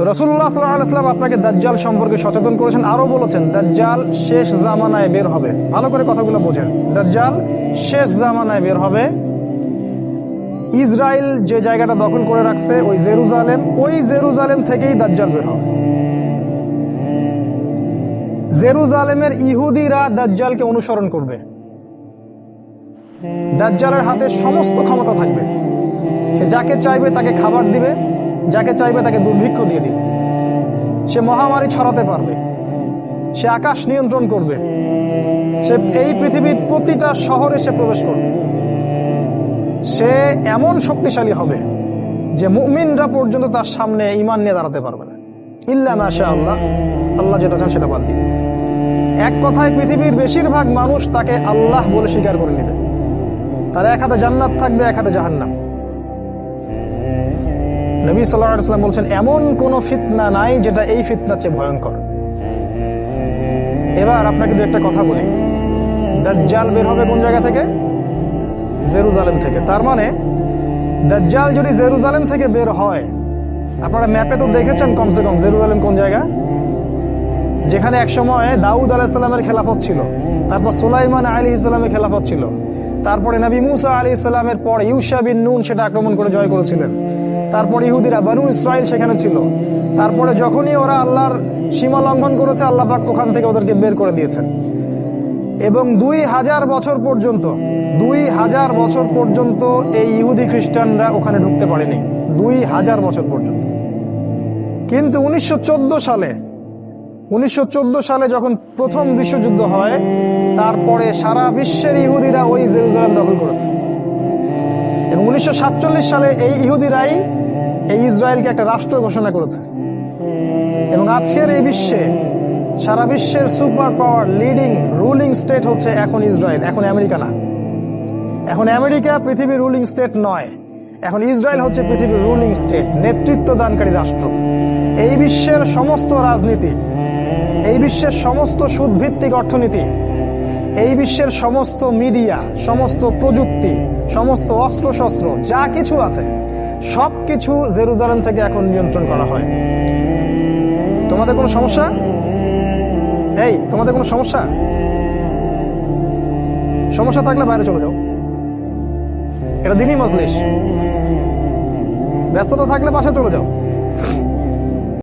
তো রসুল্লাহ সাল্লাম আপনাকে দাজ্জাল সম্পর্কে সচেতন করেছেন আরও বলেছেন, দাজ্জাল শেষ জামানায় বের হবে। ভালো করে কথাগুলো বোঝেন। দাজ্জাল শেষ জামানায় বের হবে। ইসরায়েল যে জায়গাটা দখল করে রাখছে, ওই জেরুজালেম ওই জেরুজালেম থেকেই দাজ্জাল বের হবে। জেরুজালেমের ইহুদিরা দাজ্জালকে অনুসরণ করবে। দাজ্জালের হাতে সমস্ত ক্ষমতা থাকবে। সে যাকে চাইবে তাকে খাবার দিবে। যাকে চাইবে তাকে দুর্ভিক্ষ দিয়ে দিবে। সে মহামারী ছড়াতে পারবে। সে আকাশ নিয়ন্ত্রণ করবে। সে এই পৃথিবীর প্রতিটা শহরে সে প্রবেশ করবে। সে এমন শক্তিশালী হবে যে মুমিনরা পর্যন্ত তার সামনে ইমান নিয়ে দাঁড়াতে পারবে না। ইল্লা মাশা আল্লাহ। আল্লাহ যেটা চান সেটা বাদ দিবে এক কথায় পৃথিবীর বেশিরভাগ মানুষ তাকে আল্লাহ বলে স্বীকার করে নেবে। তার এক হাতে জান্নাত থাকবে, এক হাতে জাহান্নাম। নবী সাল্লাম বলছেন, এমন কোন ফিতনা নাই যেটা এই ফিতনার চেয়ে ভয়ঙ্কর। এবার আপনাকে দু একটা কথা বলি। দাজ্জাল বের হবে কোন জায়গা থেকে? জেরুজালেম থেকে। তার মানে দাজ্জাল যদি জেরুজালেম থেকে বের হয়, আপনারা ম্যাপে তো দেখেছেন কমসে কম জেরুজালেম কোন জায়গা? যেখানে একসময় দাউদ আলাহিসাল্লামের খেলাফত ছিল, তারপর সুলাইমান আলী ইসলামের খেলাফত ছিল, তারপরে নবী মুসা আলী ইসলামের পর ইউসা বিন নুন সেটা আক্রমণ করে জয় করেছিলেন, তারপর ইহুদিরা বানু ইসরায়েল সেখানে ছিল, তারপরে যখনই ওরা আল্লাহর সীমা লঙ্ঘন করেছে, আল্লাহ পাক ওখান থেকে ওদেরকে বের করে দিয়েছেন। এবং দুই হাজার বছর পর্যন্ত, দুই হাজার বছর পর্যন্ত এই ইহুদি খ্রিস্টানরা ওখানে ঢুকতে পারেনি, দুই হাজার বছর পর্যন্ত। কিন্তু উনিশশো চোদ্দ সালে উনিশশো চোদ্দ সালে যখন প্রথম বিশ্বযুদ্ধ হয়, তারপরে সারা বিশ্বের ইহুদিরা ওই জেরুজালেম দখল করেছে। এবং উনিশশো সাতচল্লিশ সালে এই ইহুদিরাই এই ইসরায়েলকে একটা রাষ্ট্র ঘোষণা করেছে। এবং আজকের এই বিশ্বে সারা বিশ্বের super power, leading, ruling state হচ্ছে এখন ইসরায়েল, এখন আমেরিকা না। এখন আমেরিকা পৃথিবীর রুলিং স্টেট নয়, এখন ইসরায়েল হচ্ছে পৃথিবীর রুলিং স্টেট নেতৃত্ব দানকারী রাষ্ট্র। এই বিশ্বের সমস্ত রাজনীতি এই বিশ্বের সমস্ত সুদভিত্তিক অর্থনীতি, এই বিশ্বের সমস্ত মিডিয়া, সমস্ত প্রযুক্তি, সমস্ত অস্ত্রশস্ত্র, যা কিছু আছে সব কিছু জেরুজালেম থেকে এখন নিয়ন্ত্রণ করা হয়। তোমাদের কোনো সমস্যা? এই, তোমাদের কোনো সমস্যা? সমস্যা থাকলে বাইরে চলে যাও। এটা দিনই মজলিস। ব্যস্ততা থাকলে বাসায় চলে যাও।